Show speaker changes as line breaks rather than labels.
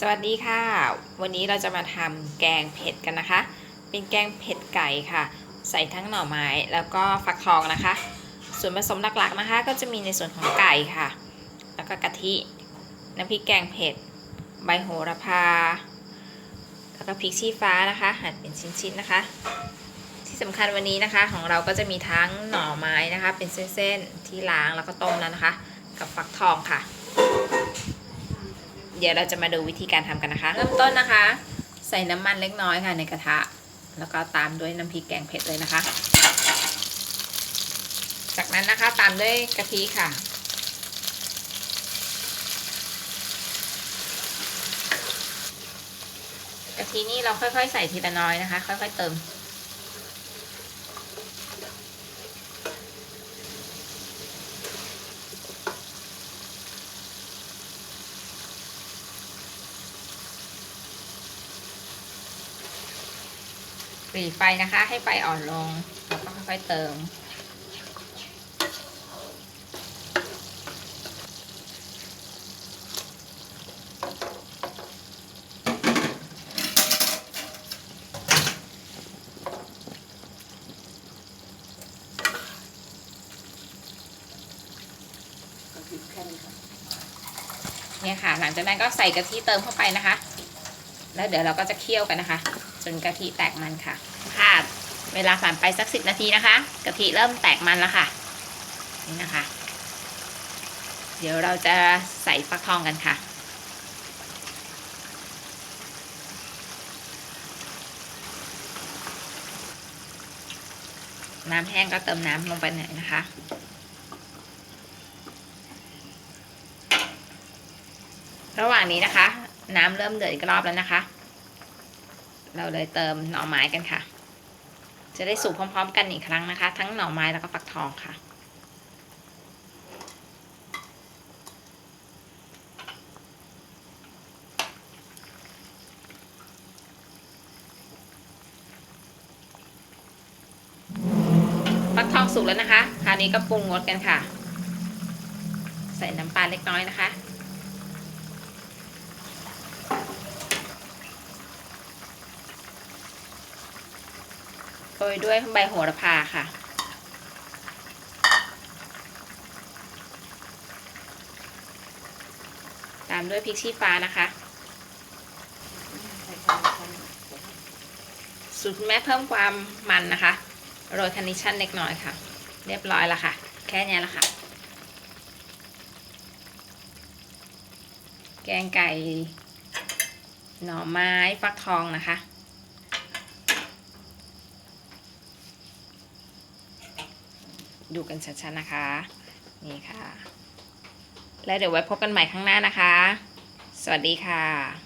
สวัสดีค่ะ วันนี้เราจะมาทำแกงเผ็ดกันนะคะ เป็นแกงเผ็ดไก่ค่ะ ใส่ทั้งหน่อไม้แล้วก็ฟักทองนะคะ ส่วนผสมหลักๆนะคะ ก็จะมีในส่วนของไก่ค่ะ แล้วก็กะทิน้ำพริกแกงเผ็ด ใบโหระพา แล้วก็พริกชี้ฟ้านะคะ หั่นเป็นชิ้นๆนะคะ ที่สำคัญวันนี้นะคะ ของเราก็จะมีทั้งหน่อไม้นะคะ เป็นเส้นๆที่ล้างแล้วก็ต้มแล้วนะคะ กับฟักทองค่ะ เดี๋ยวเราจะมาดูวิธีการทำกันนะคะ เริ่มต้นนะคะ ใส่น้ำมันเล็กน้อยค่ะในกระทะ แล้วก็ตามด้วยน้ำพริกแกงเผ็ดเลยนะคะ จากนั้นนะคะตามด้วยกะทิค่ะ กะทินี่เราค่อยๆ ใส่ทีละน้อยนะคะ ค่อยๆเติม ปรีไฟนะคะ ให้ไฟอ่อนลงแล้วก็ค่อยๆเติมเนี่ยค่ะ หลังจากนั้นก็ใส่กะทิเติมเข้าไปนะคะ แล้วเดี๋ยวเราก็จะเคี่ยวกันนะคะ จนกะทิแตกมันค่ะ ค่ะ เวลาผ่านไปสักสิบนาทีนะคะกะทิเริ่มแตกมันแล้วค่ะ นี่นะคะ เดี๋ยวเราจะใส่ฟักทองกันค่ะน้ำแห้งก็เติมน้ำลงไปหน่อยนะคะ ระหว่างนี้นะคะ น้ำเริ่มเดือดอีกรอบแล้วนะคะ เราเลยเติมหน่อไม้กันค่ะ จะได้สุกพร้อม ๆ กันอีกครั้งนะคะ ทั้งหน่อไม้แล้วก็ฟักทองค่ะฟักทองสุกแล้วนะคะ คราวนี้ก็ปรุงรสกันค่ะ ใส่น้ำปลาเล็กน้อยนะคะ โรยด้วยใบโหระพาค่ะ ตามด้วยพริกชี้ฟ้านะคะสูตรคุณแม่เพิ่มความมันนะคะ โรยคานิชั่นเล็กน้อยค่ะ เรียบร้อยแล้วค่ะ แค่นี้ละค่ะ แกงไก่ หน่อไม้ฟักทองนะคะ ดูกันชัดๆนะคะ นี่ค่ะ และเดี๋ยวไว้พบกันใหม่ข้างหน้านะคะ สวัสดีค่ะ